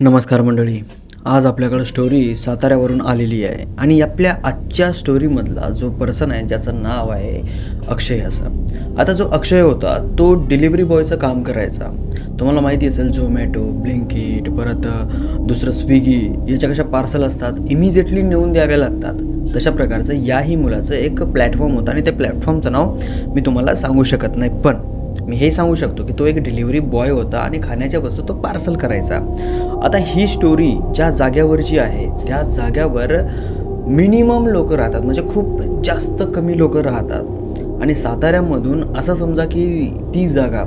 नमस्कार मंडळी. आज आपल्याकडं स्टोरी साताऱ्यावरून आलेली आहे आणि आपल्या आजच्या स्टोरीमधला जो पर्सन आहे ज्याचं नाव आहे अक्षय असं आता जो अक्षय होता तो डिलिव्हरी बॉयचं काम करायचा. तुम्हाला माहिती असेल झोमॅटो ब्लिंकिट परत दुसरं स्विगी याच्या कशा पार्सल असतात इमिजिएटली नेऊन द्याव्या लागतात. तशा प्रकारचं याही मुलाचं एक प्लॅटफॉर्म होतं आणि त्या प्लॅटफॉर्मचं नाव मी तुम्हाला सांगू शकत नाही. पण मी हे सांगू शकतो की तो एक डिलिव्हरी बॉय होता आणि खाण्याच्या वस्तू तो पार्सल करायचा. आता ही स्टोरी ज्या जाग्यावरची आहे त्या जाग्यावर मिनिमम लोक राहतात. म्हणजे खूप जास्त कमी लोक राहतात. आणि साताऱ्यामधून असं समजा की ती जागा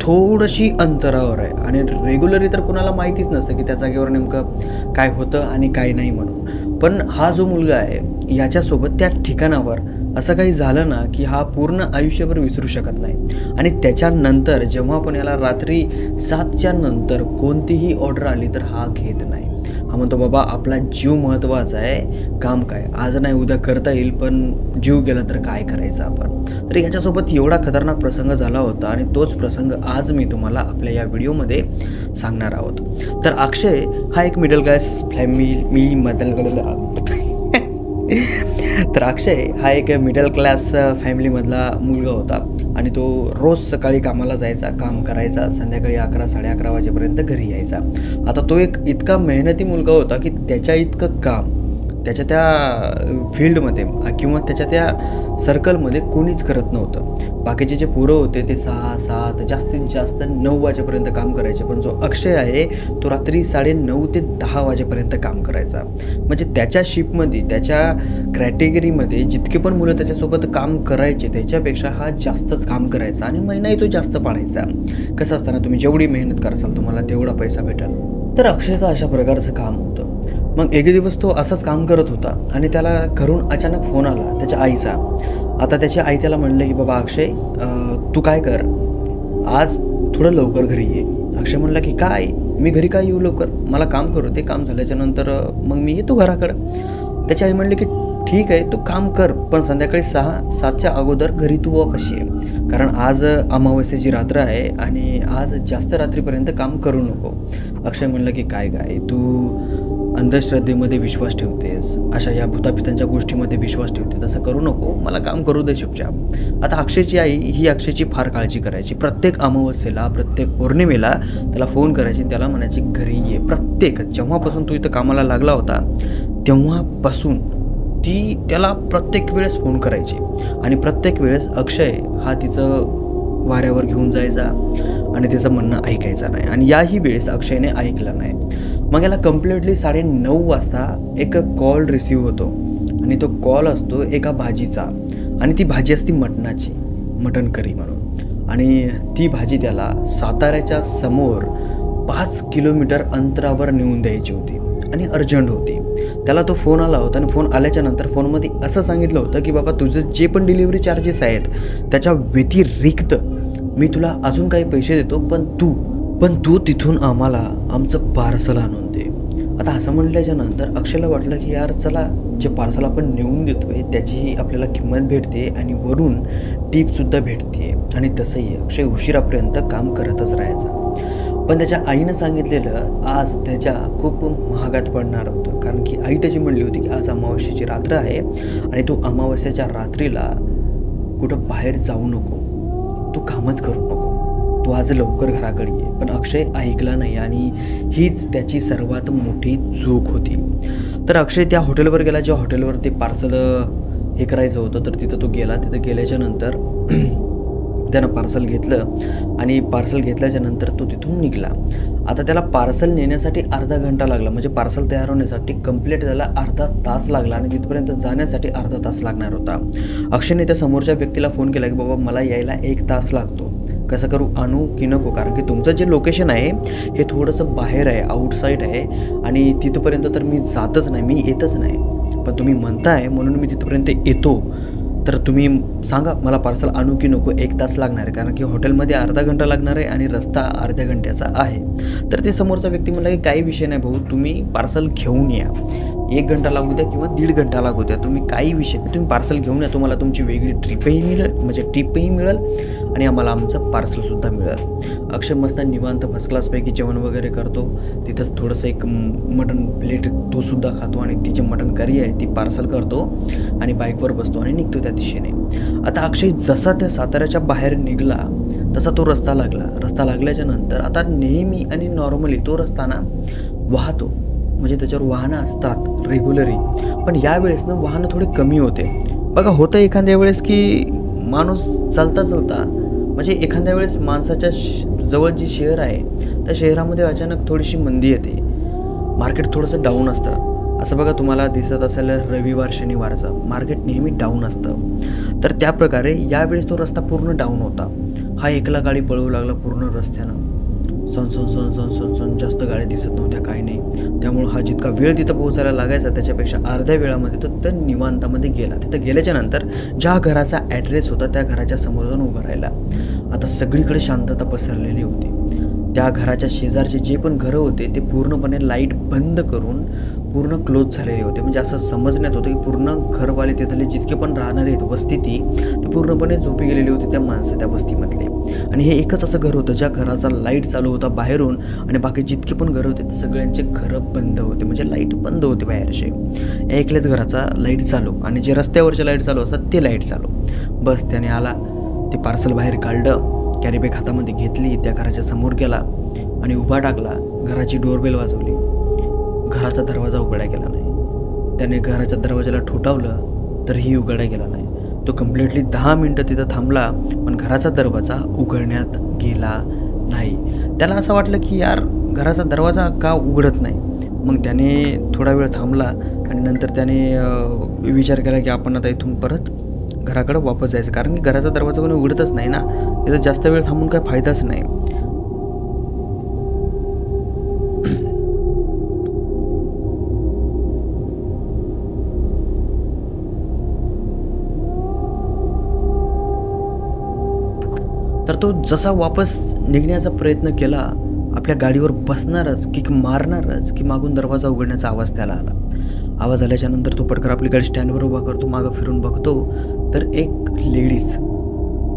थोडीशी अंतरावर आहे. आणि रेग्युलरली तर कोणाला माहितीच नसतं की त्या जागेवर नेमकं काय होतं आणि काय नाही म्हणून. पण हा जो मुलगा आहे याच्यासोबत त्या ठिकाणावर असं काही झालं ना की हा पूर्ण आयुष्यभर विसरू शकत नाही. आणि त्याच्यानंतर जेव्हा पण याला रात्री सातच्या नंतर कोणतीही ऑर्डर आली तर हा घेत नाही. हा म्हणतो बाबा आपला जीव महत्त्वाचा आहे. काम काय? आज नाही उद्या करता येईल पण जीव गेला तर काय करायचं आपण? तर याच्यासोबत एवढा खतरनाक प्रसंग झाला होता आणि तोच प्रसंग आज मी तुम्हाला आपल्या या व्हिडिओमध्ये सांगणार आहोत. तर अक्षय हा एक मिडल क्लास फॅमिली मधल तर अक्षय हा एक मिडल क्लास फॅमिलीमधला मुलगा होता. आणि तो रोज सकाळी कामाला जायचा काम करायचा संध्याकाळी अकरा साडे अकरा वाजेपर्यंत घरी यायचा. आता तो एक इतका मेहनती मुलगा होता की त्याच्या इतकं काम त्याच्या त्या फील्डमध्ये किंवा त्याच्या त्या सर्कलमध्ये कोणीच करत नव्हतं. बाकीचे जे पोरं होते ते सहा सात जास्तीत जास्त नऊ वाजेपर्यंत काम करायचे. पण जो अक्षय आहे तो रात्री साडे नऊ ते दहा वाजेपर्यंत काम करायचा. म्हणजे त्याच्या शिपमध्ये त्याच्या कॅटेगरीमध्ये जितके पण मुलं त्याच्यासोबत काम करायचे त्याच्यापेक्षा हा जास्तच काम करायचा आणि महिनाही तो जास्त पाडायचा. कसं असताना तुम्ही जेवढी मेहनत कराल तुम्हाला तेवढा पैसा भेटेल. तर अक्षयचं अशा प्रकारचं काम होतं. मग एक दिवस तो असंच काम करत होता आणि त्याला घरून अचानक फोन आला त्याच्या आईचा. आता त्याची आई त्याला म्हणले की बाबा अक्षय तू काय कर? आज थोडं लवकर घरी ये. अक्षय म्हणला की काय? मी घरी काय येऊ लवकर? मला काम करू ते काम झाल्याच्यानंतर मग मी येतो घराकडं. त्याची आई म्हणली की ठीक आहे तू काम कर पण संध्याकाळी सहा सातच्या अगोदर घरी तू वापस ये. कारण आज अमावस्येची रात्र आहे आणि आज जास्त रात्रीपर्यंत काम करू नको. अक्षय म्हणलं की काय काय तू अंधश्रद्धेमध्ये विश्वास ठेवतेस अशा या भूतापितांच्या गोष्टीमध्ये विश्वास ठेवते तसं करू नको. मला काम करू दे चुपचाप. आता अक्षयची आई ही अक्षयची फार काळजी करायची. प्रत्येक अमावस्येला प्रत्येक पौर्णिमेला त्याला फोन करायची त्याला म्हणायची घरी ये. प्रत्येक जेव्हापासून तो इथं कामाला लागला होता तेव्हापासून ती त्याला प्रत्येक वेळेस फोन करायची. आणि प्रत्येक वेळेस अक्षय हा तिचं वाऱ्यावर घेऊन जायचा. आणि त्याचं म्हणणं ऐकायचं नाही. आणि याही वेळेस अक्षयने ऐकलं नाही. मग याला कम्प्लिटली साडे नऊ वाजता एक कॉल रिसीव होतो. आणि तो कॉल असतो एका भाजीचा. आणि ती भाजी असती मटणाची मटण करी म्हणून. आणि ती भाजी त्याला साताऱ्याच्या समोर पाच किलोमीटर अंतरावर नेऊन द्यायची होती आणि अर्जंट होती. त्याला तो फोन आला होता आणि फोन आल्याच्यानंतर फोनमध्ये असं सांगितलं होतं की बाबा तुझं जे पण डिलिव्हरी चार्जेस आहेत त्याच्या व्यतिरिक्त मी तुला अजून काही पैसे देतो पण तू पण तू तिथून आम्हाला आमचं पार्सल आणून दे. आता असं म्हटल्याच्या नंतर अक्षयला वाटलं की यार चला जे पार्सल आपण नेऊन देतोय त्याचीही आपल्याला किंमत भेटते आणि वरून टीपसुद्धा भेटते आणि तसंही अक्षय उशिरापर्यंत काम करतच राहायचा. पण त्याच्या आईनं सांगितलेलं आज त्याच्या खूप महागात पडणार होतं. कारण की आई त्याची म्हणली होती की आज अमावस्येची रात्र आहे आणि तू अमावस्याच्या रात्रीला कुठं बाहेर जाऊ नको. तू कामच करू नको. तू आज लवकर घराकडे ये. पण अक्षय ऐकला नाही आणि हीच त्याची सर्वात मोठी चूक होती. तर अक्षय त्या हॉटेलवर गेला. ज्या हॉटेलवर ते पार्सल हे करायचं होतं तर तिथं तो गेला. तिथं गेल्याच्यानंतर त्यानं पार्सल घेतलं आणि पार्सल घेतल्याच्या नंतर तो तिथून निघाला. आता त्याला पार्सल नेण्यासाठी अर्धा घंटा लागला. म्हणजे पार्सल तयार होण्यासाठी कंप्लीट त्याला अर्धा तास लागला आणि तिथपर्यंत जाण्यासाठी अर्धा तास लागणार होता. अक्षयने त्या समोरच्या व्यक्तीला फोन केला की बाबा मला यायला एक तास लागतो. कसं करू? आणू की नको? कारण की तुमचं जे लोकेशन आहे हे थोडंसं बाहेर आहे आउटसाईड आहे आणि तिथपर्यंत तर मी जातच नाही मी येतच नाही. पण तुम्ही म्हणताय म्हणून मी तिथपर्यंत येतो. तर तुम्ही सांगा मला पार्सल आणू की नको? एक तास लागणार आहे कारण की हॉटेलमध्ये अर्धा घंटा लागणार आहे आणि रस्ता अर्ध्या घंट्याचा आहे. तर ते समोरचा व्यक्ती म्हणला की काही विषय नाही भाऊ तुम्ही पार्सल घेऊन या. एक घंटा लागू द्या किंवा दीड घंटा लागू द्या. तुम्ही काही विषय तुम्ही पार्सल घेऊन या तुम्हाला तुमची वेगळी ट्रिपही मिळेल म्हणजे ट्रिपही मिळेल आणि आम्हाला आमचं पार्सलसुद्धा मिळेल. अक्षय मस्त निवांत फर्स्ट क्लासपैकी जेवण वगैरे करतो. तिथंच थोडंसं एक मटन प्लेट तोसुद्धा खातो आणि ती मटन करी आहे ती पार्सल करतो आणि बाईकवर बसतो आणि निघतो त्या दिशेने. आता अक्षय जसा त्या साताऱ्याच्या बाहेर निघला तसा तो रस्ता लागला. रस्ता लागल्याच्या नंतर आता नेहमी आणि नॉर्मली तो रस्ता ना वाहतो. म्हणजे त्याच्यावर वाहनं असतात रेग्युलरी पण यावेळेस ना वाहनं थोडी कमी होते. बघा होतं एखाद्या वेळेस की माणूस चालता चालता म्हणजे एखाद्या वेळेस माणसाच्या श- जवळ जी शहर आहे त्या शहरामध्ये अचानक थोडीशी मंदी येते. मार्केट थोडंसं डाऊन असतं. असं बघा तुम्हाला दिसत असेल रविवार शनिवारचं. मार्केट नेहमी डाऊन असतं. तर त्या प्रकारे यावेळेस तो रस्ता पूर्ण डाऊन होता. हा एकला गाडी पळवू लागला पूर्ण रस्त्यानं. सण सण सन सण सण सण जास्त गाड्या दिसत नव्हत्या काही नाही. त्यामुळं हा जितका वेळ तिथं पोहोचायला लागायचा त्याच्यापेक्षा अर्ध्या वेळामध्ये तो त्या निवांतामध्ये गेला. तिथं गेल्याच्यानंतर ज्या घराचा ॲड्रेस होता त्या घराच्या समोर जाऊन उभा राहिला. आता सगळीकडे शांतता पसरलेली होती. त्या घराच्या शेजारचे जे पण घरं होते ते पूर्णपणे लाइट बंद करून पूर्ण क्लोज झालेले होते. म्हणजे असं समजण्यात होतं की पूर्ण घरवाले तिथले जितके पण राहणारे आहेत वस्ती ती ते पूर्णपणे झोपी गेलेली होती त्या माणसं त्या वस्तीमधले. आणि हे एकच असं घर होतं ज्या घराचा लाइट चालू होता बाहेरून आणि बाकी जितके पण घरं होते ते सगळ्यांचे घरं बंद होते. म्हणजे लाइट बंद होते बाहेरचे एकल्याच घराचा लाइट चालू आणि जे रस्त्यावरचे लाइट चालू असतात ते लाइट चालू. बस त्याने आला ते पार्सल बाहेर काढलं कॅरीबॅग हातामध्ये घेतली त्या घराच्या समोर गेला आणि उभा टाकला घराची डोरबेल वाजवली. घराचा दरवाजा उघडा गेला नाही. त्याने घराच्या दरवाजाला ठोठावलं तरीही उघडा गेला नाही. तो कम्प्लिटली दहा मिनटं तिथं थांबला पण घराचा दरवाजा उघडण्यात गेला नाही. त्याला असं वाटलं की यार घराचा दरवाजा का उघडत नाही? मग त्याने थोडा वेळ थांबला आणि नंतर त्याने विचार केला की आपण आता इथून परत घराकडे वापस जायचं. कारण की घराचा दरवाजा कोणी उघडतच नाही ना. त्याचा जास्त वेळ थांबून काही फायदाच नाही. तर तो जसा वापस निघण्याचा प्रयत्न केला आपल्या गाडीवर बसणारच की मारणारच की मागून दरवाजा उघडण्याचा आवाज त्याला आला. आवाज आल्याच्यानंतर तो पटकर आपली गाडी स्टँडवर उभा करतो मागं फिरून बघतो. तर एक लेडीज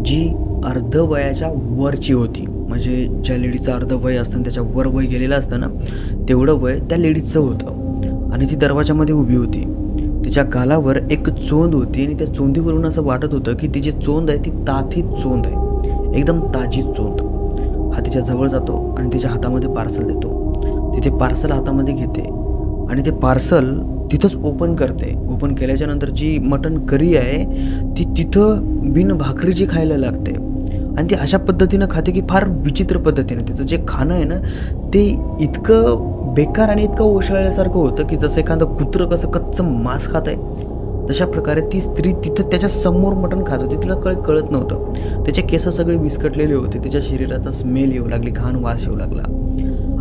जी अर्ध वयाच्या वरची होती म्हणजे ज्या लेडीचं अर्ध वय असतं त्याच्या वर वय गेलेलं असतं ना तेवढं वय त्या लेडीजचं होतं. आणि ती दरवाजामध्ये उभी होती. तिच्या गालावर एक चोंद होती आणि त्या चोंदीवरून असं वाटत होतं की तिची चोंद आहे ती ताथी चोंद आहे. एकदम ताजी चोंद हा तिच्या जवळ जातो आणि तिच्या हातामध्ये पार्सल देतो. ती ते पार्सल हातामध्ये घेते आणि ते पार्सल तिथंच ओपन करते. ओपन केल्याच्यानंतर जी मटन करी आहे ती तिथं बिन भाकरीची खायला लागते. आणि ती अशा पद्धतीनं खाते की फार विचित्र पद्धतीने. तिचं जे खाणं आहे ना ते इतकं बेकार आणि इतकं ओशाळल्यासारखं होतं की जसं एखादं कुत्रं कसं कच्चं मांस खात आहे तशा प्रकारे ती स्त्री तिथं त्याच्यासमोर मटण खात होती. तिला कळ कळत नव्हतं. त्याचे केस सगळे विस्कटलेले होते. तिच्या शरीराचा स्मेल येऊ लागली घाण वास येऊ लागला.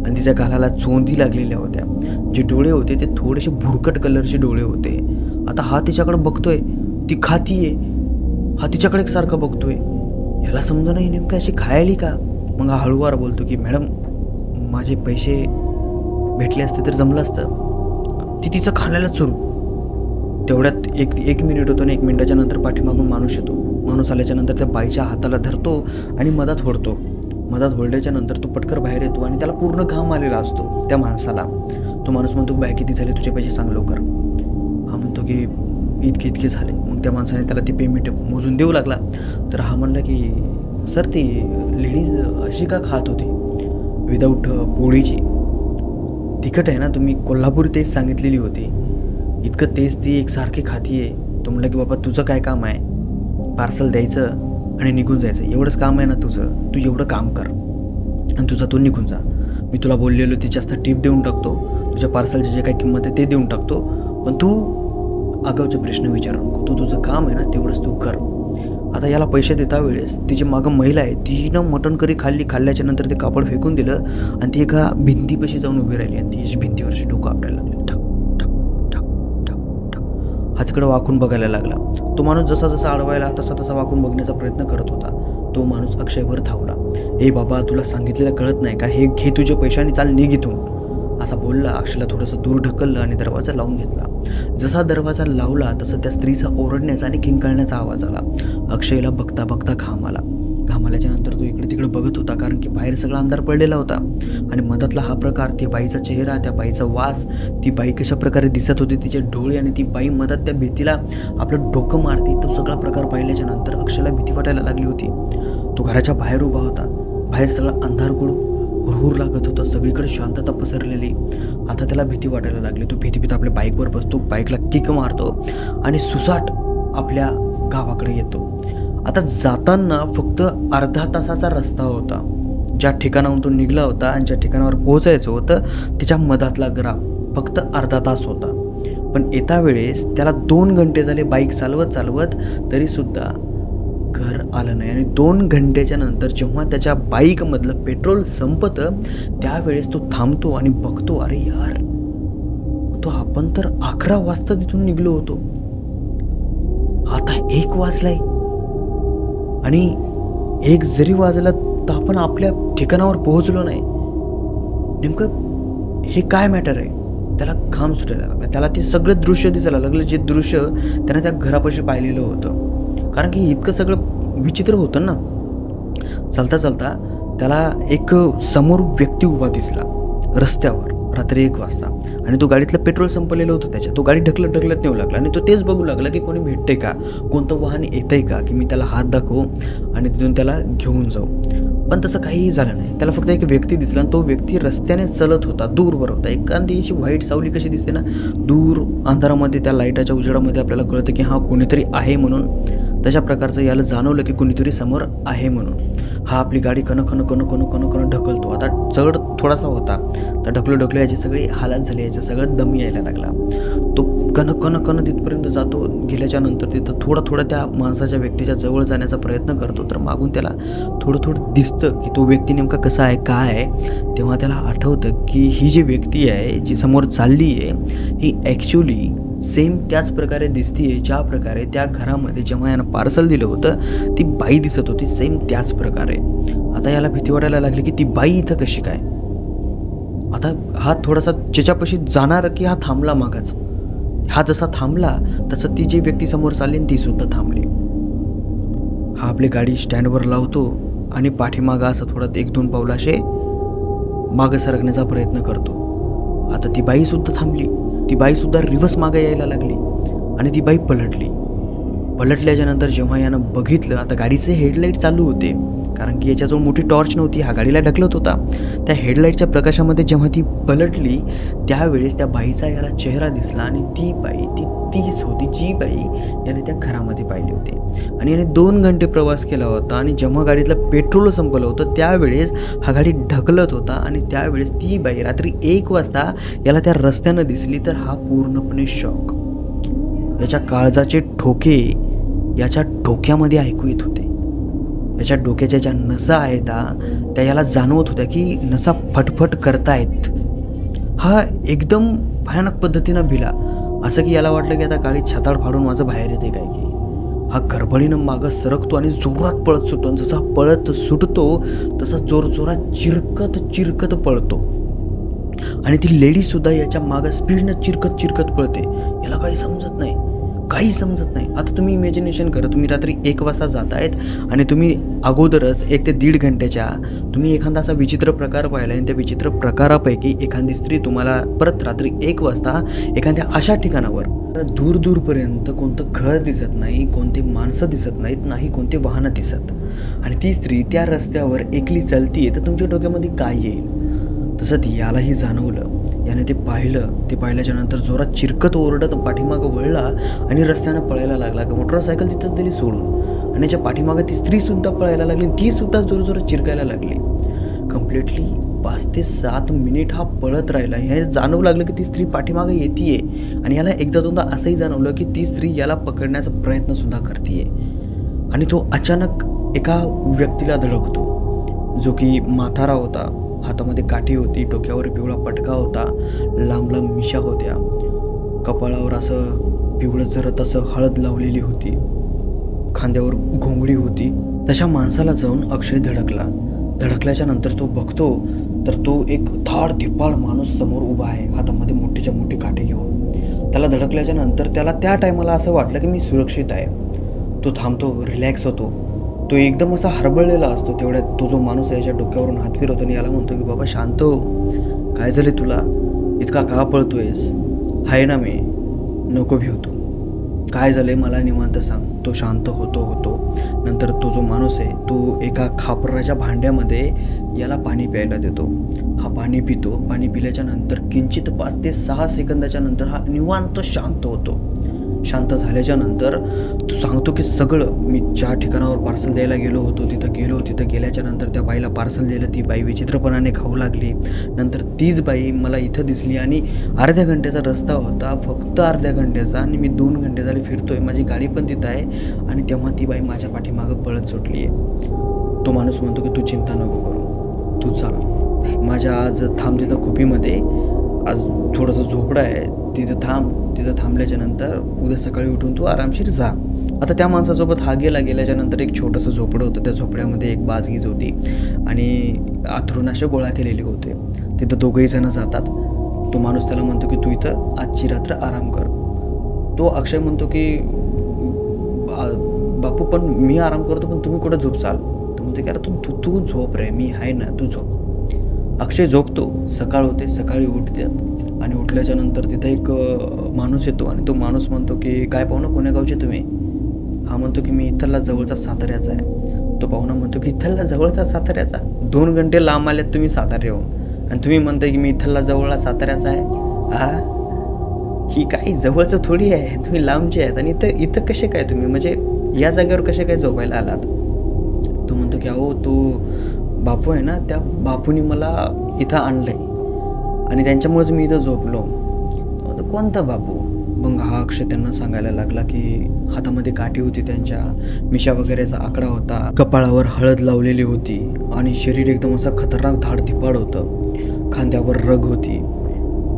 आणि तिच्या गालाला चोंदी लागलेल्या होत्या. जे डोळे होते ते थोडेसे भुरकट कलरचे डोळे होते. आता हा तिच्याकडे बघतोय. ती खातीये. हा तिच्याकडे सारखा बघतोय. याला समजा नाही नेमकं अशी खायली का? मग हा हळूवार बोलतो की मॅडम माझे पैसे भेटले असते तर जमलं असतं. ती तिचं खाण्याला सुरू तेवढ्यात एक एक मिनिट होतो आणि एक मिनिटाच्या नंतर पाठीमागून माणूस येतो. माणूस आल्याच्यानंतर त्या बाईच्या हाताला धरतो आणि मधात होडतो मधात होळल्याच्या नंतर तो पटकर बाहेर येतो आणि त्याला पूर्ण घाम आलेला असतो त्या माणसाला. तो माणूस म्हणतो बाय किती झाले तुझे पैसे? सांग लवकर. हा म्हणतो की इतके इतके झाले. मग त्या माणसाने त्याला ते पेमेंट मोजून देऊ लागला. तर हा म्हणला की सर ती लेडीज अशी का खात होती? विदाऊट पोळीची. तिखट आहे ना तुम्ही कोल्हापूर तेच सांगितलेली होती. इतकं तेच ती एकसारखी खातीये तो म्हणलं की बाबा तुझं काय काम आहे? पार्सल द्यायचं आणि निघून जायचं. एवढंच काम आहे ना तुझं. तू एवढं काम कर. आणि तुझा तो निघून जा. मी तुला बोललेलो ती जास्त टिप देऊन टाकतो. तुझ्या पार्सलची जे काही किंमत आहे ते देऊन टाकतो. पण तू आगाऊचे प्रश्न विचारू नको. तू तुझं काम आहे ना तेवढंच तू कर. आता याला पैसे देता वेळेस तिची मागं महिला आहे तिनं मटण करी खाल्ली खाल्ल्याच्या नंतर ते कापड फेकून दिलं आणि ती एका भिंतीपाशी जाऊन उभी राहिली आणि तिची भिंतीवरची डोकं आपल्याला लागली ठक ठक ठक ठक ठक हा तिकडं वाकून बघायला लागला. तो माणूस जसा जसा अडवायला तसा तसा वाकून बघण्याचा प्रयत्न करत होता. तो माणूस अक्षयवर धावला. हे बाबा तुला सांगितलेलं कळत नाही का? हे घे तुझे पैशाने चाल निघितून असा बोलला अक्षयला थोडंसं दूर ढकललं आणि दरवाजा लावून घेतला. जसा दरवाजा लावला तसं त्या स्त्रीचा ओरडण्याचा आणि किंकाळण्याचा आवाज आला. अक्षयला बघता बघता घाम आला घाम आल्याच्यानंतर तो इकडे तिकडे बघत होता कारण की बाहेर सगळा अंधार पडलेला होता. आणि मधातला हा प्रकार त्या बाईचा चेहरा त्या बाईचा वास ती बाई कशा प्रकारे दिसत होती तिचे डोळे आणि ती बाई मधात त्या भीतीला आपलं डोकं मारते. तो सगळा प्रकार पाहिल्याच्या नंतर अक्षयला भीती वाटायला लागली होती. तो घराच्या बाहेर उभा होता. बाहेर सगळा अंधार गुडू हुरहुर लागत होतं. सगळीकडे शांतता पसरलेली. आता त्याला भीती वाटायला लागली. तो भीती भीत आपल्या बाईकवर बसतो बाईकला किक मारतो आणि सुसाट आपल्या गावाकडे येतो. आता जाताना फक्त अर्धा तासाचा रस्ता होता. ज्या ठिकाणाहून तो निघला होता आणि ज्या ठिकाणावर पोहोचायचं होतं त्याच्या मधातला ग्राफ फक्त अर्धा तास होता. पण येता वेळेस त्याला दोन घंटे झाले बाईक चालवत चालवत तरीसुद्धा घर आलं नाही. आणि दोन घंटेच्या नंतर जेव्हा त्याच्या बाईकमधलं पेट्रोल संपतं त्यावेळेस तो थांबतो आणि बघतो अरे यार तो आपण तर अकरा वाजता तिथून निघलो होतो. आता एक वाजलाय. आणि एक जरी वाजला तर आपण आपल्या ठिकाणावर पोहोचलो नाही. नेमकं हे काय मॅटर आहे? त्याला घाम सुटायला लागला. त्याला ते सगळं दृश्य दिसायला लागलं जे दृश्य त्यानं त्या घरापाशी पाहिलेलं होतं. कारण की इतकं सगळं विचित्र होतं ना. चालता चालता त्याला एक समोर व्यक्ती उभा दिसला रस्त्यावर रात्री एक वाजता. आणि तो गाडीतलं पेट्रोल संपलेलं होतं त्याच्यात. तो गाडी ढकलत ढकलत नेऊ लागला आणि तो तेच बघू लागला की कोणी भेटते का? कोणतं वाहन येतंय का? की मी त्याला हात दाखवू आणि तिथून त्याला घेऊन जाऊ. पण तसं काहीही झालं नाही. त्याला फक्त एक व्यक्ती दिसला आणि तो व्यक्ती रस्त्याने चलत होता दूरवर होता. एखादी अशी व्हाईट सावली कशी दिसते ना दूर अंधारामध्ये त्या लाईटाच्या उजेडामध्ये आपल्याला कळतं की हा कोणीतरी आहे म्हणून. तशा प्रकारचं याला जाणवलं की कुणीतरी समोर आहे म्हणून. हा आपली गाडी कन कन कन कन कन कन ढकलतो. आता चढ थोडासा होता. तर ढकलू ढकलू याची सगळी हालत झाली याचा सगळं दम यायला लागला. तो कण कण कण तिथपर्यंत जातो. गेल्याच्यानंतर तिथं थोडं थोडं त्या माणसाच्या व्यक्तीच्या जवळ जाण्याचा प्रयत्न करतो. तर मागून त्याला थोडं थोडं दिसतं की तो व्यक्ती नेमका कसा आहे काय आहे. तेव्हा त्याला आठवतं की ही जी व्यक्ती आहे जी समोर चालली आहे ही ॲक्च्युली सेम त्याच प्रकारे दिसतीये ज्या प्रकारे त्या घरामध्ये जेव्हा यानं पार्सल दिलं होतं ती बाई दिसत होती सेम त्याच प्रकारे. आता याला भीती वाटायला लागली की ती बाई इथं कशी काय? आता हा थोडासा ज्याच्यापाशी जाणार की हा थांबला मागाच. हा जसा थांबला तसं ती जी व्यक्ती समोर चालली ती सुद्धा थांबली. हा आपली गाडी स्टँडवर लावतो आणि पाठीमागं असं थोडं एक दोन पावलं असे मागं सरकण्याचा प्रयत्न करतो. आता ती बाईसुद्धा थांबली. ती बाईसुद्धा रिव्हर्स मागं यायला लागली आणि ती बाई पलटली. पलटल्याच्या नंतर जेव्हा यानं बघितलं आता गाडीचे हेडलाईट चालू होते. कारण की याच्याजवळ मोठी टॉर्च नव्हती हा गाडीला ढकलत होता. त्या हेडलाईटच्या प्रकाशामध्ये जेव्हा ती पलटली त्यावेळेस त्या बाईचा याला चेहरा दिसला आणि ती बाई ती तीच होती जी बाई याने त्या घरामध्ये पाहिली होती. आणि याने दोन घंटे प्रवास केला होता आणि जेव्हा गाडीतलं पेट्रोल संपलं होतं त्यावेळेस हा गाडी ढकलत होता आणि त्यावेळेस ती बाई रात्री एक वाजता याला त्या रस्त्यानं दिसली तर हा पूर्णपणे शॉक. याच्या काळजाचे ठोके याच्या ठोक्यामध्ये ऐकू येत होते. याच्या डोक्याच्या ज्या नसा आहेत त्या याला जाणवत होत्या की नसा फटफट करतायत. हा एकदम भयानक पद्धतीनं भिला. असं की याला वाटलं की आता काळी छाताड फाडून माझं बाहेर येते काय की. हा गडबडीनं मागं सरकतो आणि जोरात पळत सुटतो. आणि जसा पळत सुटतो तसा जोर जोरात चिरकत चिरकत पळतो. आणि ती लेडीजसुद्धा याच्या मागं स्पीडनं चिरकत चिरकत पळते. याला काही समजत नाही. काही समजत नाही. आता तुम्ही इमॅजिनेशन करा तुम्ही रात्री एक वाजता जात आहेत आणि तुम्ही अगोदरच एक ते दीड घंट्याच्या तुम्ही एखादा असा विचित्र प्रकार पाहिला आणि त्या विचित्र प्रकारापैकी एखादी स्त्री तुम्हाला परत रात्री एक वाजता एखाद्या अशा ठिकाणावर. दूर दूरपर्यंत कोणतं घर दिसत नाही कोणते माणसं दिसत नाहीत नाही कोणते वाहनं दिसत. आणि ती स्त्री त्या रस्त्यावर एकली चलती आहे तर तुमच्या डोक्यामध्ये काय येईल? तसंच यालाही जाणवलं. याने ते पाहिलं. ते पाहिल्याच्या नंतर जोरात चिरकत ओरडत पाठीमागं वळला आणि रस्त्यानं पळायला लागला. मोटरसायकल तिथंच दिली सोडून. आणि याच्या पाठीमागं ती स्त्रीसुद्धा पळायला लागली आणि तीसुद्धा जोर जोरात चिरकायला लागली. कम्प्लिटली पाच ते सात मिनिट हा पळत राहिला. हे जाणवू लागलं की ती स्त्री पाठीमागं येते आणि याला एकदा दोनदा असंही जाणवलं की ती स्त्री याला पकडण्याचा प्रयत्नसुद्धा करते आणि तो अचानक एका व्यक्तीला धडकतो. जो की म्हातारा होता. हातामध्ये काठी होती डोक्यावर पिवळा पटका होता लांब लांब मिशा होत्या. कपाळावर असं पिवळं जरत असं हळद लावलेली होती. खांद्यावर घोंगडी होती. तशा माणसाला जाऊन अक्षय धडकला. धडकल्याच्या नंतर तो बघतो तर तो एक थाड धिप्पाळ माणूस समोर उभा आहे हातामध्ये मोठीच्या मोठी काठी घेऊन. त्याला धडकल्याच्या नंतर त्याला त्या टायमाला असं वाटलं की मी सुरक्षित आहे. तो थांबतो रिलॅक्स होतो. तो एकदम असा हरबळलेला असतो. तेवढ्यात तो जो माणूस आहे याच्या डोक्यावरून हात फिरवतो आणि याला म्हणतो की बाबा शांत हो. काय झाले तुला? इतका का पळतोयस? हाय ना मी. नको भिव तू. काय आहे मला निवांत सांग. तो शांत होतो होतो. नंतर तो जो माणूस आहे तो एका खापराच्या भांड्यामध्ये याला पाणी प्यायला देतो. हा पाणी पितो. पाणी पिल्याच्या नंतर किंचित पाच ते सहा सेकंदाच्या नंतर हा निवांत शांत होतो. शांत झाल्याच्यानंतर तो सांगतो की सगळं मी ज्या ठिकाणावर पार्सल द्यायला गेलो होतो तिथं गेलो तिथं गेल्याच्यानंतर त्या बाईला पार्सल दिलं. ती बाई विचित्रपणाने खाऊ लागली. नंतर तीच बाई मला इथं दिसली आणि अर्ध्या घंट्याचा रस्ता होता फक्त अर्ध्या घंट्याचा आणि मी दोन घंटे झाले आहे माझी गाडी पण तिथं आहे आणि तेव्हा ती बाई माझ्या पाठीमागं पळत सुटली. आहे तो माणूस म्हणतो की तू चिंता नको करू. तू चाल. माझ्या आज थांब तिथं खुपीमध्ये आज थोडंसं झोपडं आहे तिथं थांब तिथं थांबल्याच्या नंतर उद्या सकाळी उठून तू आरामशीर जा. आता त्या माणसासोबत हा गेला गेल्याच्यानंतर एक छोटंसं झोपडं होतं त्या झोपड्यामध्ये एक बाजगीज होती आणि आथरून गोळा केलेले होते. तिथं दोघंही जण जातात. तो माणूस त्याला म्हणतो की तू इथं आजची रात्र आराम कर. तो अक्षय म्हणतो की बापू पण मी आराम करतो पण तुम्ही कुठं झोपचाल तर म्हणतो की अरे तू तू तू झोप रे मी आहे ना तू झोप. अक्षय झोपतो सकाळ होते सकाळी उठतात. आणि उठल्याच्या नंतर तिथं एक माणूस येतो आणि तो माणूस म्हणतो की काय पाहुणं कोण्या गावचे तुम्ही? हा म्हणतो की मी इथला जवळचा साताऱ्याचा आहे. तो पाहुणा म्हणतो की इथला जवळचा साताऱ्याचा? दोन घंटे लांब आल्यात तुम्ही साताऱ्याहून आणि तुम्ही म्हणताय की मी इथला जवळला साताऱ्याचा आहे. हा ही काही जवळचं थोडी आहे. तुम्ही लांबचे आहेत. आणि इथं इथं कसे काय तुम्ही? म्हणजे या जागेवर कसे काय झोपायला आलात? तो म्हणतो की अहो तो बापू आहे ना त्या बापूनी मला इथं आणलं आहे आणि त्यांच्यामुळेच मी इथं झोपलो. कोणता बापू? मग हा अक्षय त्यांना सांगायला लागला की हातामध्ये काठी होती त्यांच्या मिशा वगैरेचा आकडा होता कपाळावर हळद लावलेली होती आणि शरीर एकदम असं खतरनाक धाडधिपाड होतं. खांद्यावर रग होती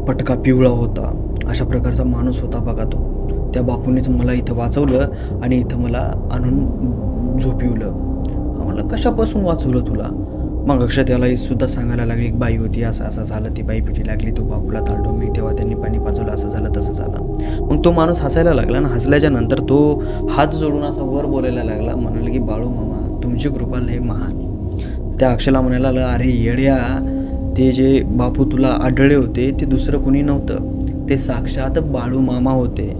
पटका पिवळा होता अशा प्रकारचा माणूस होता बघा तो. त्या बापूनेच मला इथं वाचवलं आणि इथं मला आणून झोपिवलं. मला कशापासून वाचवलं तुला? मग अक्षय त्याला सुद्धा सांगायला लागली एक बाई होती असं असं झालं ती बाई पिठी लागली तो बापूला ताळतो मी तेव्हा त्यांनी पाणी पाजवलं असं झालं तसं झालं. मग तो माणूस हसायला लागला आणि हसल्याच्या नंतर तो हात जोडून असा वर बोलायला लागला म्हणाला की बाळू मामा तुमची कृपा लय महान. त्या अक्षयला म्हणायला आलं अरे येड्या ते जे बापू तुला आढळले होते ते दुसरं कुणी नव्हतं. ते साक्षात बाळू मामा होते.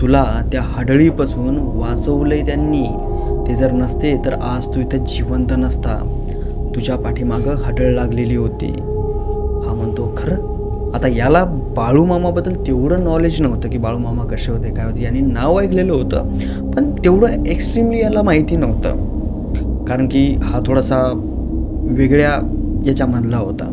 तुला त्या हाडळीपासून वाचवलंय त्यांनी. ते जर नसते तर आज तू इथं जिवंत नसता. तुझ्या पाठीमागं हटळ लागलेली होती. हा म्हणतो खरं? आता याला बाळू मामाबद्दल तेवढं नॉलेज नव्हतं की बाळू मामा कसे होते काय होते यांनी नाव ऐकलेलं होतं पण तेवढं एक्स्ट्रीमली याला माहिती नव्हतं. कारण की हा थोडासा वेगळ्या याच्यामधला होता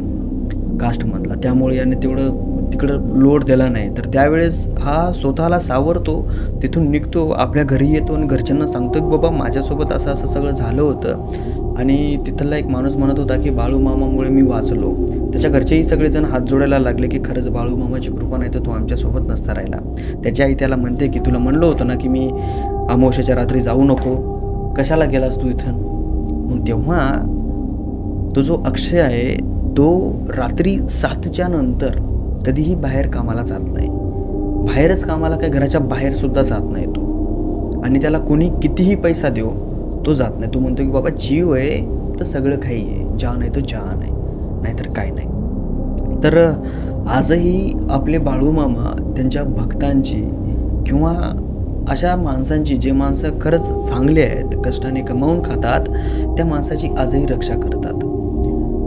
कास्टमधला त्यामुळे याने तेवढं तिकडं लोड दिला नाही. तर त्यावेळेस हा स्वतःला सावरतो तिथून निघतो आपल्या घरी येतो आणि घरच्यांना सांगतो की बाबा माझ्यासोबत असं असं सगळं झालं होतं. आणि तिथला एक माणूस म्हणत होता की बाळू मामामुळे मी वाचलो. त्याच्या घरचेही सगळेजण हात जोडायला लागले की खरंच बाळू मामाची कृपा नाही तर तू आमच्यासोबत नसता राहिला. त्याची आई त्याला म्हणते की तुला म्हणलं होतं ना की मी अमावश्याच्या रात्री जाऊ नको. कशाला गेलास तू इथं मग तेव्हा तो जो अक्षय आहे तो रात्री सातच्या नंतर कधीही बाहेर कामाला जात नाही. बाहेरच कामाला काय घराच्या बाहेरसुद्धा जात नाही तो. आणि त्याला कोणी कितीही पैसा देऊ तो जात नाही. तो म्हणतो की बाबा जीव आहे तर सगळं काही आहे. जान आहे तो जान आहे. नाहीतर काय नाही. तर आजही आपले बाळू मामा त्यांच्या भक्तांची किंवा अशा माणसांची जे माणसं खरंच चांगले आहेत कष्टाने कमावून खातात त्या माणसाची आजही रक्षा करतात.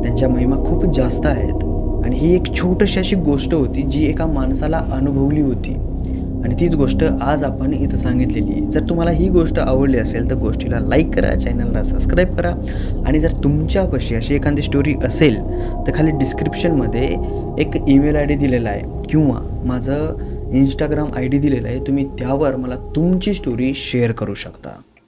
त्यांच्या महिमा खूप जास्त आहेत. आणि ही एक छोटीशी अशी गोष्ट होती जी एका माणसाला अनुभवली होती. आणि तीच गोष्ट आज आपण इथं सांगितलेली आहे. जर तुम्हाला ही गोष्ट आवडली असेल तर गोष्टीला लाईक करा चॅनलला सबस्क्राईब करा. आणि जर तुमच्यापाशी अशी एखादी स्टोरी असेल तर खाली डिस्क्रिप्शनमध्ये एक ईमेल आय डी दिलेला आहे. किंवा माझं इंस्टाग्राम आय डी दिलेलं आहे. तुम्ही त्यावर मला तुमची स्टोरी शेअर करू शकता.